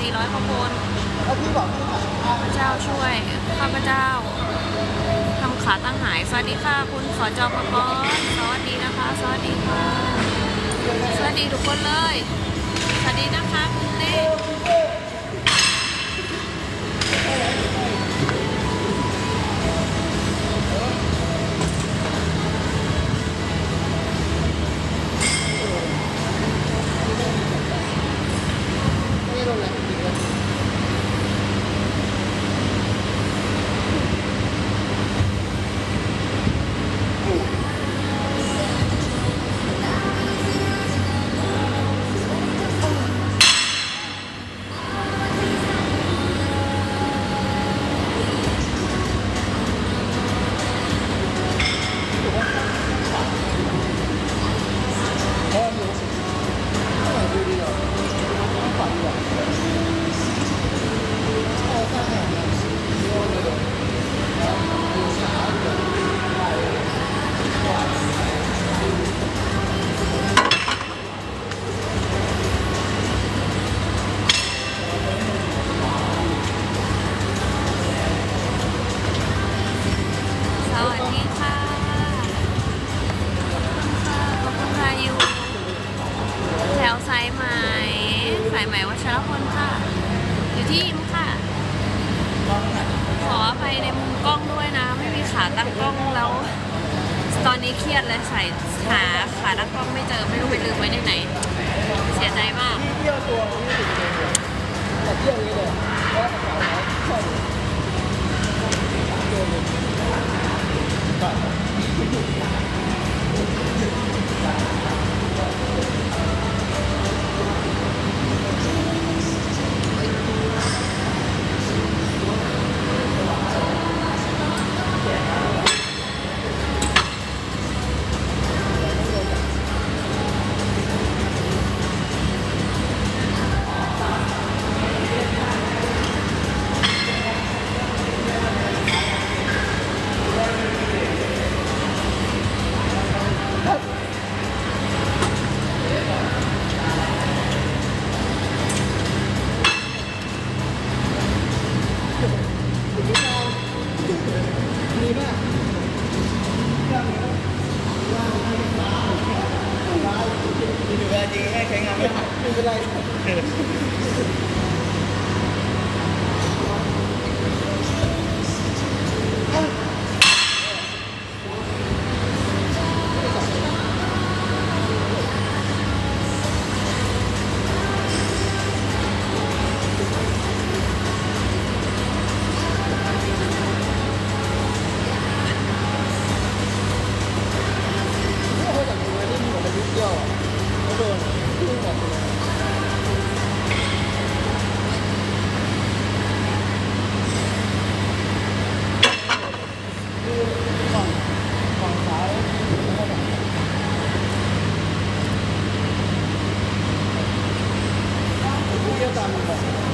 สี่ร้อยขบคนแล้พี่บอกข้าพเจ้าช่วย ข้าพเจ้าทำขาตั้งหาย สวัสดีค่ะ คุณสจปกอรสวัสดีนะคะ สวัสดีค่ะ สวัสดีทุกคนเลย สวัสดีนะคะคุณเล่นี่ลงเลย 네, 네. มีเวลจริงแค่ใช้งานไม่ได้น Yeah.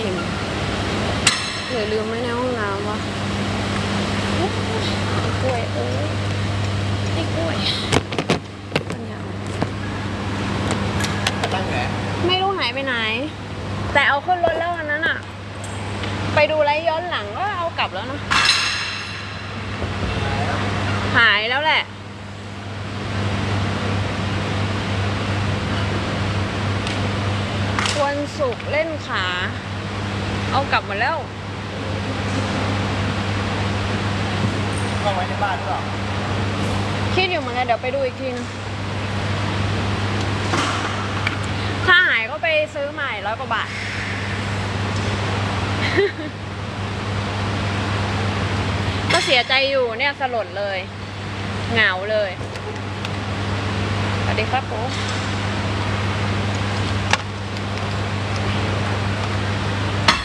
ลืมไว้ที่ยิมหรือลืมไว้ในห้องน้ำวะโอ๊ยไอ้กล้วยเอ้ยไอ้กล้วยปัญญาอ่อนตั้งไหนไม่รู้หายไปไหน แต่เอาขึ้นรถแล้วอันนั้นอะไปดูไลฟ์ย้อนหลังก็เอากลับแล้วนะหายแล้วแหละวันศุกร์เล่นขา เอากลับหมดแล้วเข้าไว้ในบ้านหรือเปล่าคิดอยู่เหมือนกันเดี๋ยวไปดูอีกทีนึงถ้าหายก็ไปซื้อใหม่ร้อยกว่าบาท ก็เสียใจอยู่เนี่ยสลดเลย เหงาเลย สวัสดีครับผม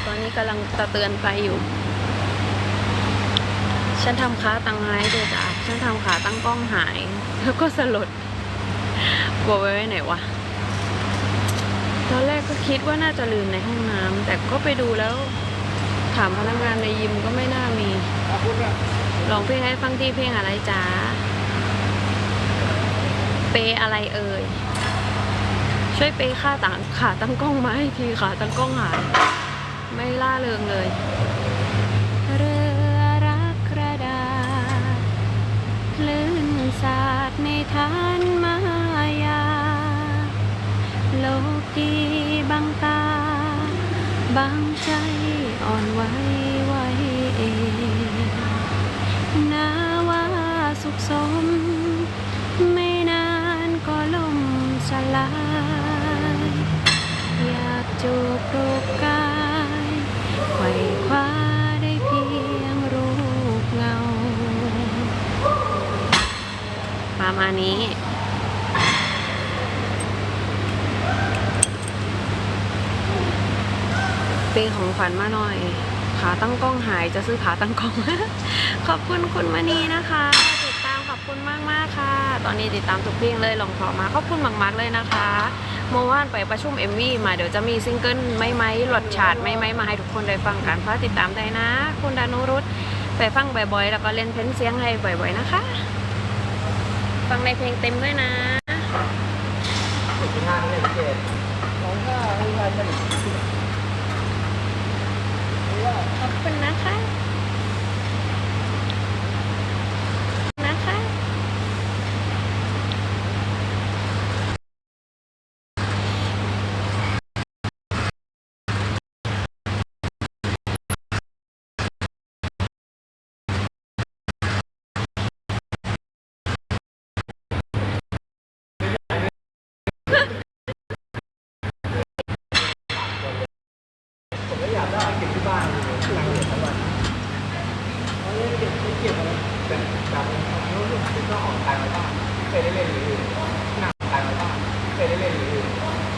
ตอนนี้ กำลังตะเตือนไปอยู่ ฉันทำขาตั้งไม้ด้วยจ้ะฉันทำขาตั้งกล้องหาย แล้วก็สลดกลัวไว้ไว้ไหนวะตอนแรกก็คิดว่าน่าจะลืมในห้องน้ำแต่ก็ไปดูแล้ว ถามพนักงานในยิมก็ไม่น่ามีลองเพลงให้ฟังที่เพลงอะไรจ๊ะเปอะไรเอ่ยช่วยเปค่าต่างขาตั้งกล้องมาให้ทีขาตั้งกล้องหาย ไม่ล่าเริงเลย เรือรักกระดาษคลื่นสาดในทานมายา โลกดีบังตา บังใจอ่อนไหวไหวเองนาว่าสุขสม ไม่นานก็ล่มสลาย อยากจูบรูปกา ประมาณนี้ เป็นของขวัญมาหน่อยขาตั้งกล้องหายจะซื้อขาตั้งกล้อง ขอบคุณคุณมณีนะคะ ติดตามขอบคุณมากมากค่ะ ตอนนี้ติดตามทุกเพลงเลยลองขอมาขอบคุณมากๆเลยนะคะเมื่อวานไปประชุม MV มาเดี๋ยวจะมีซิงเกิลไม่ไหมหลดฉาดไม่ไหมมาให้ทุกคนได้ฟังกันเพราะติดตามได้นะ คุณดานุรุตไปฟังบ่อยๆ แล้วก็เล่นเพ้นเสียงให้บ่อยๆนะคะ ฟังในเพลงเต็มด้วยนะสิบห้าเนี่ยเจ็ดสองห้าไม่ใช่ไม่ขอบคุณนะคะ ผมก็อยากได้เก็บที่บ้านเลยหลังเด็กทั้งวันเพราะเล่นเก็บไม่เก็บอะไรแต่จำรู้สึกก็ออกกายมาบ้างเคยได้เล่นหรือหนาวกายมาบ้างเคยได้เล่นหรือ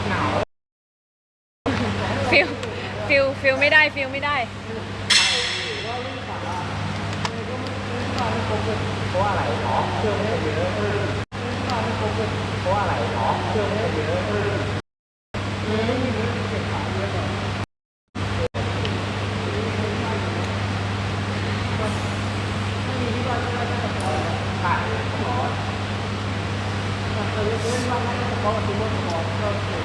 หนาวฟิลฟิลฟิลไม่ได้ฟิลไม่ได้ เพราะว่าอะไรอ๋อเครื่องไม่เยอะ เพราะว่าอะไรอ๋อเครื่องไม่ได้เยอะขาดขอแต่เล่นเล่นบ้างไม่เฉพาะกับตัวขอก็เก่ง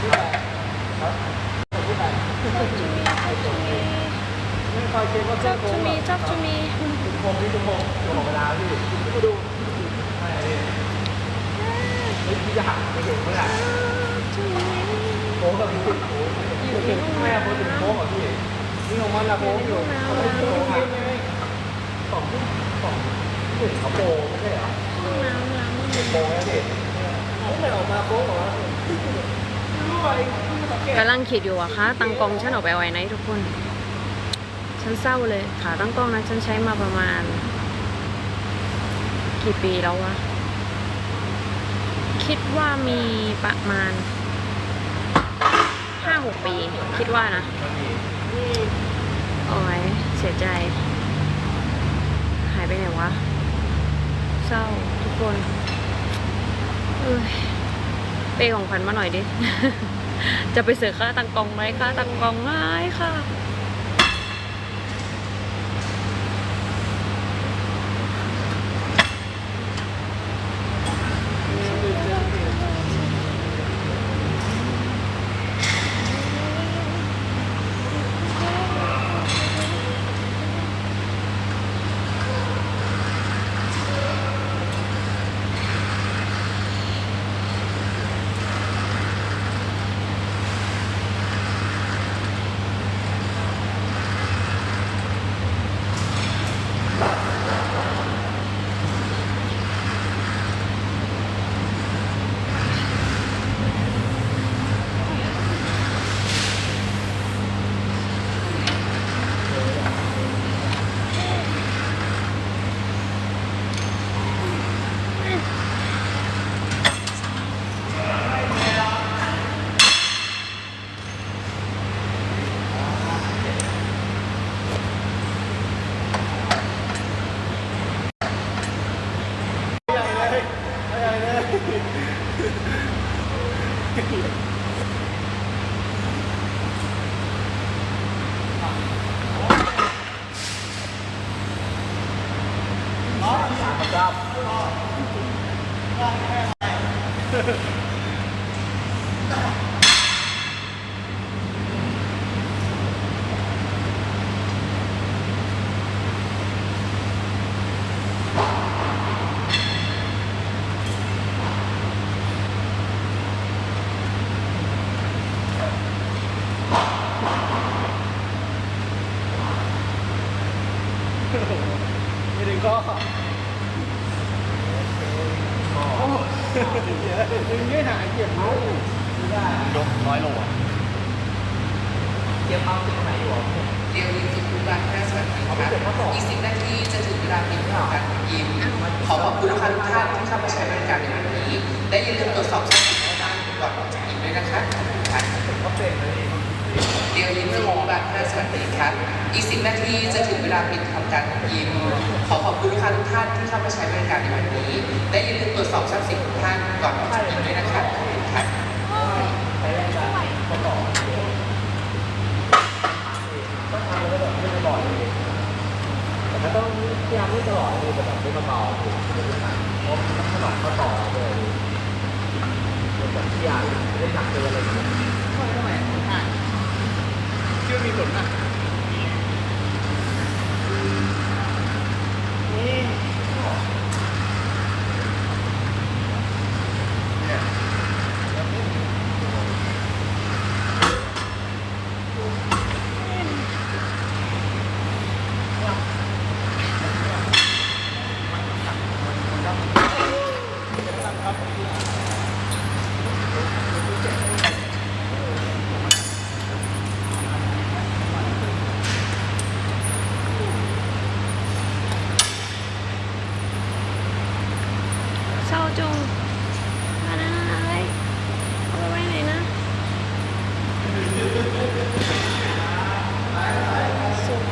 ที่แบบครับที่แบบไม่คอยเช็คว่าเครื่อ Talk งโก to ง me talk to me ชั่วโมงที่ชั่วโมงชั่วโมงเวลาพี่มาดูไม่เลยไม่พี่จะหักไปเห็นเมื่อไหร่โค้งแบบนี้โค้งแม่โค้งถึงโค้งเหรอพี่นี่ของมันละโค้งอยู่เขาไม่โค้งอะสองสอง หนึ่งเขาโปไม่ใช่เหรอห้องน้ำล้างมือโค้งแล้วดิไม่ออกมาโค้งเหรอรู้ไหมกำลังคิดอยู่อะคะตังกองฉันออกไปไว้ไหนทุกคน ฉันเศร้าเลยขาตั้งกล้องนั้นฉันใช้มาประมาณ กี่ปีแล้ววะ คิดว่ามีประมาณห้าหกปี คิดว่านะโอ้ยเสียใจ หายไปไหนวะ เศร้าทุกคนเอ้ยเปของขวัญมาหน่อยดิ จะไปเสือค่าตังกองไหมค่าตังกองไหมค่ะ Yeah. โลอะเก็บเอาเก็บไหนอยู่อะเรียวยิมจุกุรักน่าสวัสดีครับ20นาทีจะถึงเวลาปิดทำการยิมขอขอบคุณลูกค้าทุกท่านที่เข้ามาใช้บริการในวันนี้และอย่าลืมตรวจสอบทรัพย์สินของท่านก่อนออกจากยิมด้วยนะคะค่ะเขาเป็นเลยเรียวยิมจุกุรักน่าสวัสดีครับ20นาทีจะถึงเวลาปิดทำการยิมขอขอบคุณลูกค้าทุกท่านที่เข้ามาใช้บริการในวันนี้และอย่าลืมตรวจสอบทรัพย์สินของท่านก่อนออกจากยิมด้วยนะคะค่ะ ใช้แรงดันเขาต่อต้องทำแล้วแบบไม่ตลอดเลยแต่ถ้าต้องพยายามไม่ตลอดเลยแต่แบบไม่เบาๆเพราะถ้าหลอกเขาต่อเลยแบบที่อยากเล่นหนักเกินอะไรอย่างเงี้ยทำไมอะชื่อมีผลนะนี่ เศร้าจุงมานะอะไรเอาไปไว้ไหนนะศุกร์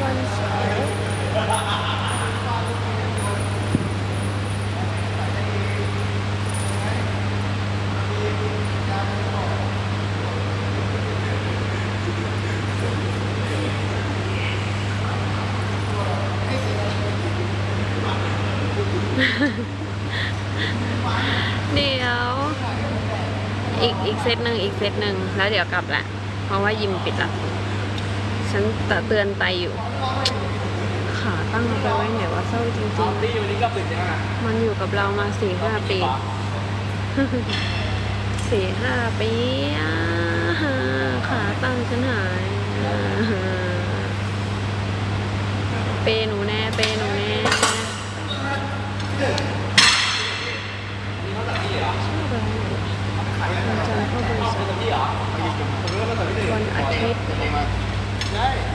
วันเสาร์เดี๋ยว อีกอีกเซตหนึ่งอีกเซตหนึ่งแล้วเดี๋ยวกลับแหละ เพราะว่ายิมปิดละ ฉันแต่เตือนไตอยู่ ขาตั้งเอาไปไว้ไหนว่าเศร้าจริงนี่วันนี้ก็ปิดยังไงๆ มันอยู่กับเรามาสี่ห้าปีสี่ห้าปีอะขาตั้งฉันหายอ่าเปหนูแน่ เปหนูแน่ ชอบอะ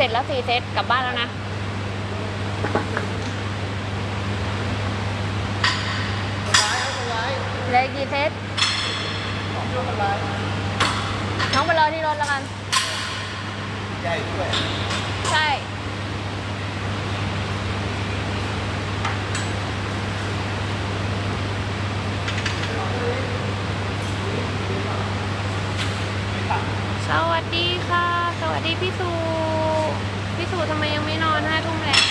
เสร็จแล้วสี่เซตกลับบ้านแล้วนะเหลยกี่เซตน้องไปรอที่รถแล้วกัน ใหญ่ด้วย ใช่สวัสดีค่ะ สวัสดีพี่สุูทำไมยังไม่นอนห้าทุ่มแล้ว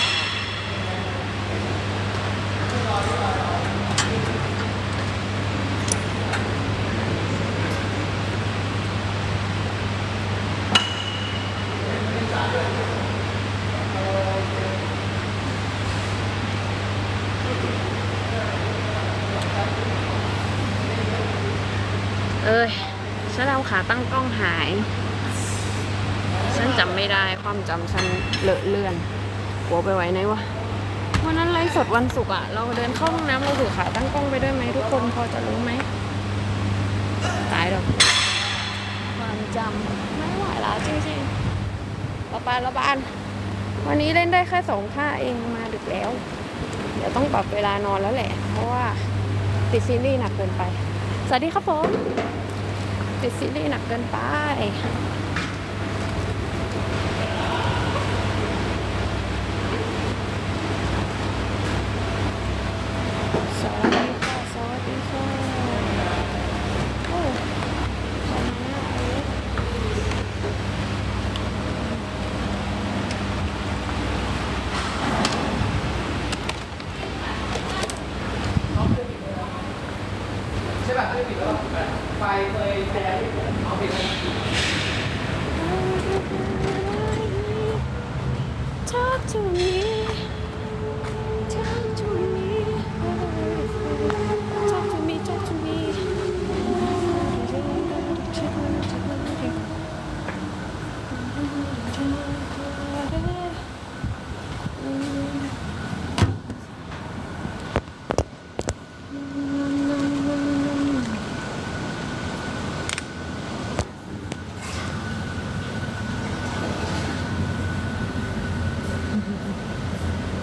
เอ้ยฉันเอาขาตั้งกล้องหาย ฉันจำไม่ได้ความจำฉันเลอะเลือนหัวไปไว้ไหนวะวันนั้นไลฟ์สดวันศุกร์อะเราเดินเข้าห้องน้ำเราถือขาตั้งกล้องไปด้วยไหมทุกคนพอจะรู้ไหมตายแล้วความจำไม่ไหวแล้วจริงๆระบานระบานวันนี้เล่นได้แค่สองท่าเองมาดึกแล้ว เดี๋ยวต้องปรับเวลานอนแล้วแหละ เพราะว่าติดซีรีส์หนักเกินไป สวัสดีครับผม ติดซีรีส์หนักเกินไป